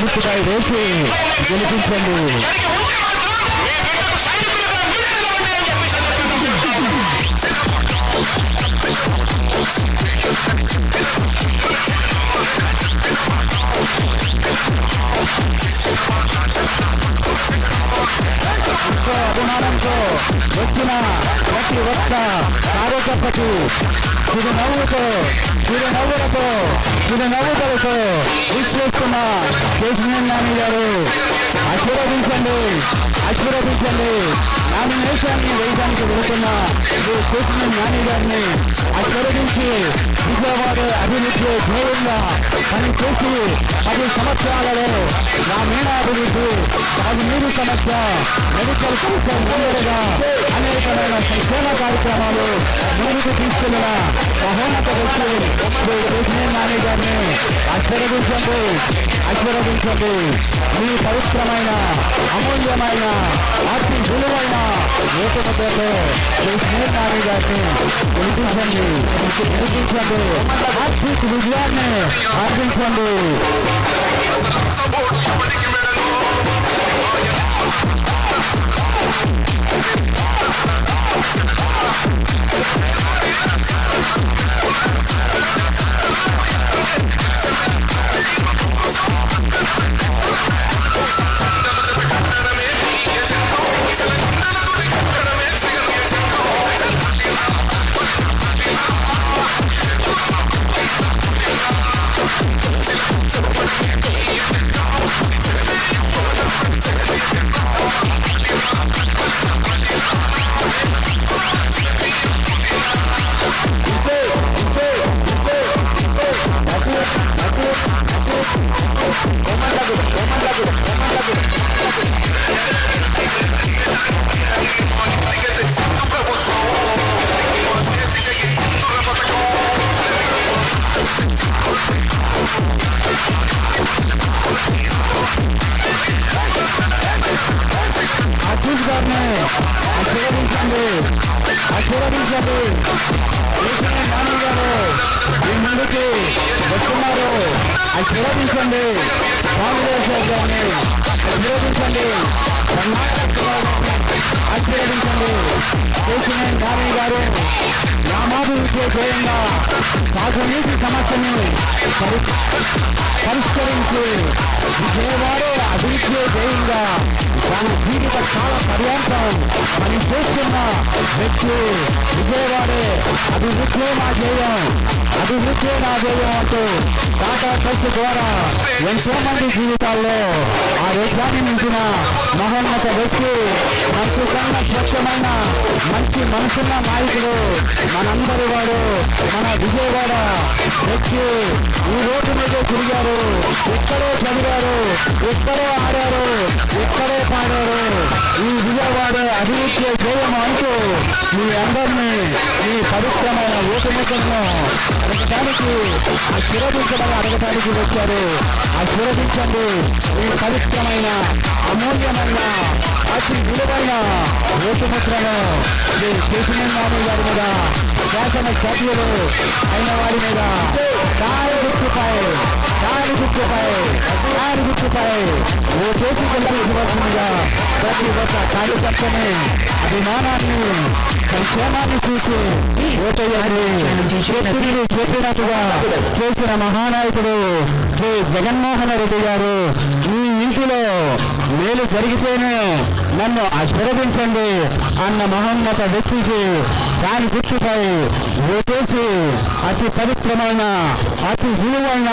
గుర్తుపై వేసి గెలిపించండి. అభిమానంతో వచ్చిన ప్రతి ఒక్క కార్యకర్తకు చిరు నవ్వుతో చిరు నవ్వులతో చిరు నవ్వులతో వీక్షిస్తున్న కేసీఆర్ నాని గారు ఆశీర్వదించండి ఆశీర్వదించండి. నామినేషన్ని వేయడానికి వెళుతున్న ఈ కేసీఆర్ నాని గారిని ఆశీర్వదించి విజయవాడ అభివృద్ధి ధ్యేయంగా పనిచేసి పది సంవత్సరాలలో గ్రామీణ అభివృద్ధి తాగునీరు సమస్య. మెడికల్ సమస్య ముందరగా అనేకమైన సంక్షేమ కార్యక్రమాలు ముందుకు తీసుకెళ్ళిన మహోన్నత వ్యక్తి శ్రీ కేసీఆర్ నాని గారిని ఆశీర్వదించండి ఆశీర్వదించండి. మీ పవిత్రమైన అమూల్యమైన ఆర్థిక के मुद्दे पे पुलिसमें मारे जाते हैं अर्जुन संधु अर्जुन संधु अर्थिक विज्ञान में अर्जुन संधु Thank గారిని గెలిపించండి గెలిపించండి ఆర్థిక విజయాన్ని ఆర్జించండి సపోర్ట్ ఇప్పటికి మెడలో ఆశీష్ గారిని ఆశీర్వదించండి ఆశీర్వదించండి నాని గారు మీ ముందుకి వస్తున్నారు ఆశీర్వదించండి కాంగ్రెస్ గారిని ఆశీర్వదించండి ఆశీర్వదించండి కేసీఆర్ నాని గారు గ్రామాభివృద్ధి ధ్యేయంగా తాగునీటి సమస్యని పరిష్కరించి విజయవాడ అభివృద్ధి ధ్యేయంగా తన జీవిత కాల పర్యంతం పని చేస్తున్న వ్యక్తి విజయవాడే అభివృద్ధి మా ధ్యేయం అభివృద్ధి నా ధ్యేయం అంటూ టాటా ట్రస్ట్ ద్వారా ఎంతో మంది జీవితాల్లో ఆ దేశాన్ని నింపిన మహోన్నత వ్యక్తి మనసు స్వచ్ఛమైన మంచి మనసున్న నాయకుడు మనందరి వాడు మన విజయవాడ వ్యక్తి. ఈ రోడ్డు మీదే తిరిగారు ఎక్కడో చదివారు ఎక్కడో ఆడారు ఎక్కడో పాడారు. ఈ విజయవాడ అభివృద్ధి ధ్యేయం అంటూ మీ అందరినీ మీ పవిత్రమైన ఓటుముఖలను అడగటానికి ఆశీర్వదించడం అడగటానికి వచ్చారు. ఆశీర్వదించండి. ఈ పవిత్రమైన అమూల్యమైన అతి విలువైన ఓటుముద్రను శ్రీ కేశవన్ గారి మీద శాసన సభ్యులు అయిన వారి మీద. దారి గుర్తుపై దారి గుర్తుపై దారి గుర్తుపై ఓ చేసి గెలిపించవలసిందిగా ప్రతి ఒక్క కార్యకర్తని అభిమానాన్ని సంక్షేమాన్ని చూసి చెప్పినట్టుగా చేసిన మహానాయకుడు శ్రీ జగన్మోహన్ రెడ్డి గారు మీ ఇంటిలో మేలు జరిగితేనే నన్ను ఆశీర్వదించండి అన్న మహోన్నత వ్యక్తికి దాని గుర్తుపై ఓటేసి అతి పవిత్రమైన అతి విలువైన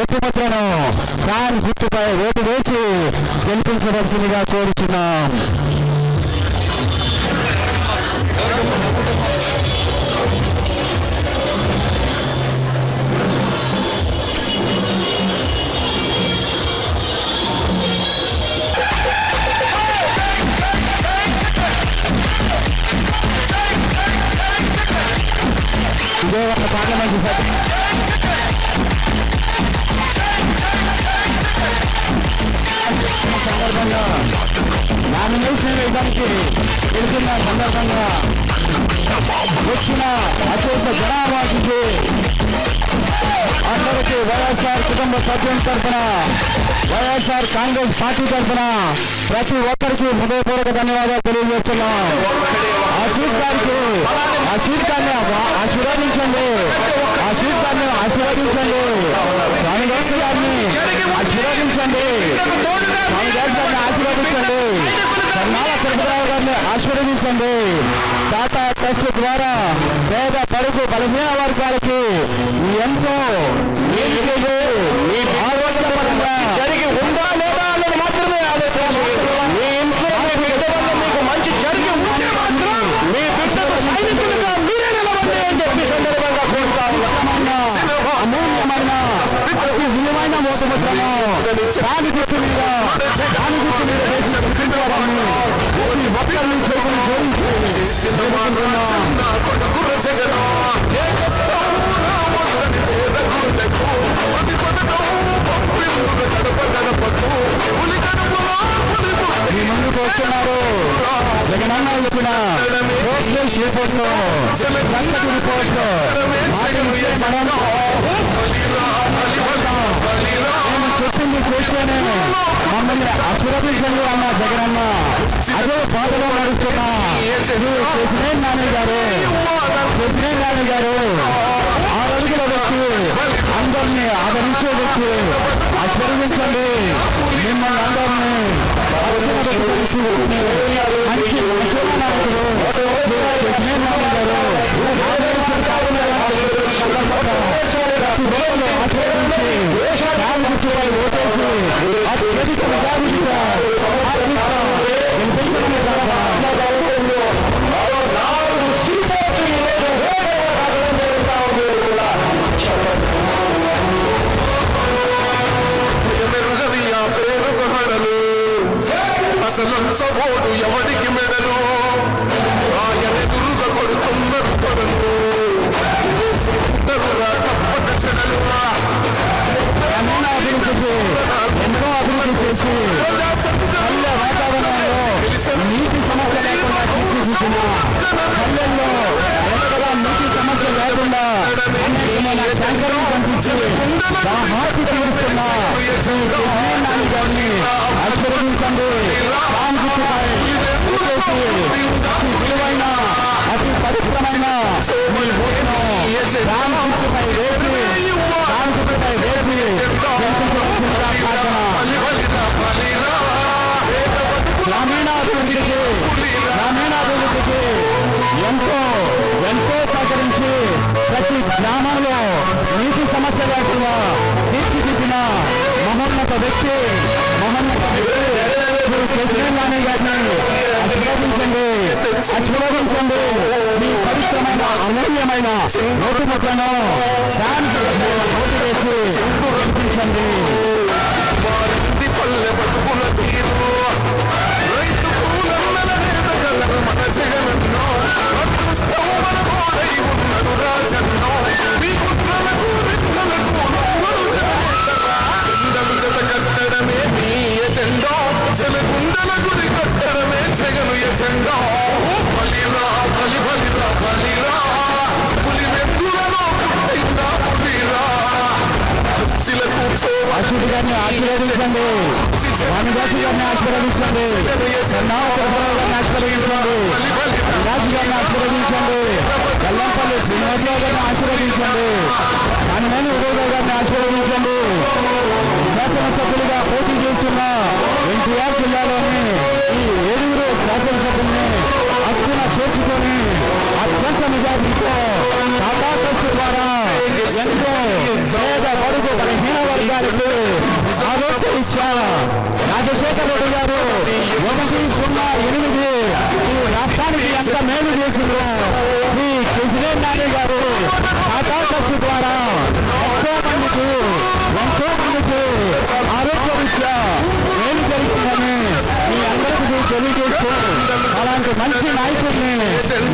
ఓటుముద్రను దాని గుర్తుపై ఓటు వేసి గెలిపించవలసిందిగా కోరుచున్నాం. నామినేషన్ వేయడానికి వెళ్తున్న సందర్భంగా వచ్చిన అశేష జనాభాకి అందరికీ వైఎస్ఆర్ కుటుంబ సభ్యుల తరఫున వైఎస్ఆర్ కాంగ్రెస్ పార్టీ తరఫున ప్రతి ఒక్కరికి హృదయపూర్వక ధన్యవాదాలు తెలియజేస్తున్నాం ఆ సీట్ గారికి ఆ సీట్ గారిని ఆశీర్వదించండి. ఆ సీట్ గారిని ఆశీర్వదించండి స్వామి గారి గారిని ఆశీర్వదించండి స్వామి గారి గారిని ఆశీర్వదించండి. ఆశీర్వదించండి. టాటా ట్రస్ట్ ద్వారా పేద పడుకు బలహీన వర్గాలకి ఎంతో వస్తున్నారు జగనన్న వచ్చిన ప్రోగ్రెస్ రిపోర్ట్ రిపోర్ట్ మమ్మల్ని ఆశీర్వదించండి అన్న జగనన్న. అదే బాధలో నడుస్తున్నా ప్రెసిడెంట్ నాని గారు. ప్రెసిడెంట్ నాని గారు. ఆ రోజుల వ్యక్తి అందరినీ ఆదరించే వ్యక్తి. అసురభించండి మిమ్మల్ని అందరినీ అసలు సబోడు ఎవడికి మెడలు ఆయన ఎదురుగా కొడుతున్నారు కొడలు ఇద్దరుగా తప్పక చెడలు గ్రామీణ అభివృద్ధి చేసి పల్లె వాతావరణంలో నీటి సమస్య లేకుండా తీర్చిదిద్దిన పల్లెల్లో ఎక్కడ నీటి సమస్య లేకుండా అనేకమైన ట్యాంకర్లు పంపించి గ్రామీణాభివృద్ధికి గ్రామీణాభివృద్ధికి ఎంతో ఎంతో సహకరించి ప్రతి గ్రామంలో నీటి సమస్య లేకుండా తీర్చిదిద్దిన మహోన్నత వ్యక్తి మహోన్నత వ్యక్తి శ్రీ కృష్ణన్ గారిని ఆశీర్వదించండి ఆశీర్వదించండి మీ పవిత్రమైన అమూల్యమైన నోటుముట్లను దానికి రంపించండి గారిని ఆశీర్వదించండి. వాణిదాసు గారిని ఆశీర్వదించండి. గారిని ఆశీర్వదించండి. రాజు గారిని ఆశీర్వదించండి. ఎల్లంపల్లి శ్రీనివాసరావు గారిని ఆశీర్వదించండి. కానిమేని ఉదయరావు గారిని ఆశీర్వదించండి. శాసనసభ్యులుగా పోటీ చేస్తున్న ఎన్టీఆర్ జిల్లాలోని ఈ ఏడుగురు శాసనసభ్యుల్ని హక్కున చేర్చుకొని అత్యంత మెజార్టీతో టాటా ట్రస్ట్ ద్వారా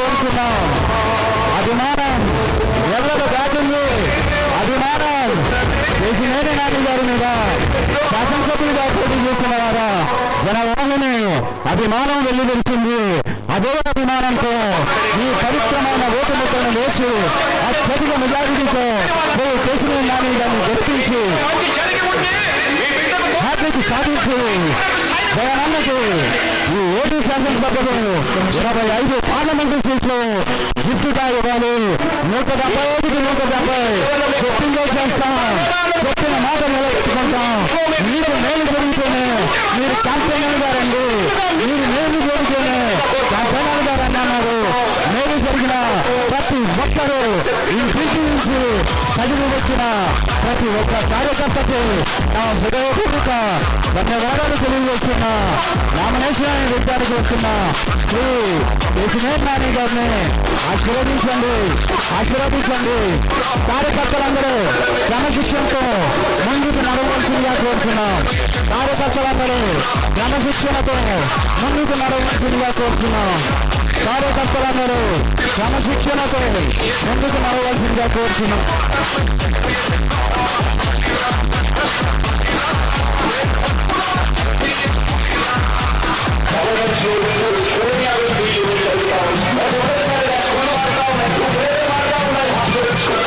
కోరుతున్నాం. అభిమానం ఎవరు దాటింది. అభిమానం కేసినేని నాని గారి మీద శాసనసభ్యులుగా పోటీ చేసిన వారా జనవాహిని అభిమానం వెళ్ళి తెలిసింది అదే అభిమానంతో ఈ పవిత్రమైన ఓటు ముక్కను వేసి అత్యధిక మెజారిటీతో కేసినేని నాని గారిని గెలిపించి హ్యాట్రిక్ సాధించి జగనన్నకి ఈ ఏడు శాసనసభలో ఇరవై ఐదు పార్లమెంటు సీట్లు గిఫ్ట్గా ఇవ్వాలి. నూట డెబ్బై ఐదుకి నూట డెబ్బై. చెప్పిందే చేస్తాం. చెప్పిన మాట నిలబెట్టుకుంటాం మీరు మేలు జరిగితేనే మీరు క్యాంపెయిన్ గారండి మీరు మేలు జరిగితేనే క్యాంపెయిన్ గారని అన్నారు. మేలు జరిగిన ప్రతి ఒక్కరూ ఈ పీటీ చదివి వచ్చిన ప్రతి ఒక్క కార్యకర్తకి నా హృదయపూర్వక ధన్యవాదాలు తెలియజేస్తున్న నామినేషన్ విద్యార్థి వస్తున్నా శ్రీ కేసీఆర్ నాని గారిని ఆశీర్వదించండి ఆశీర్వదించండి. కార్యకర్తలందరూ క్రమశిక్షణతో ముందుకు నడవలసిందిగా కోరుతున్నాం కార్యకర్తలందరూ క్రమశిక్షణతో ముందుకు నడవలసిందిగా కోరుతున్నాం కార్యకర్తలందరూ క్రమశిక్షణతో ముందుకు నడవలసిందిగా కోరుతున్నాం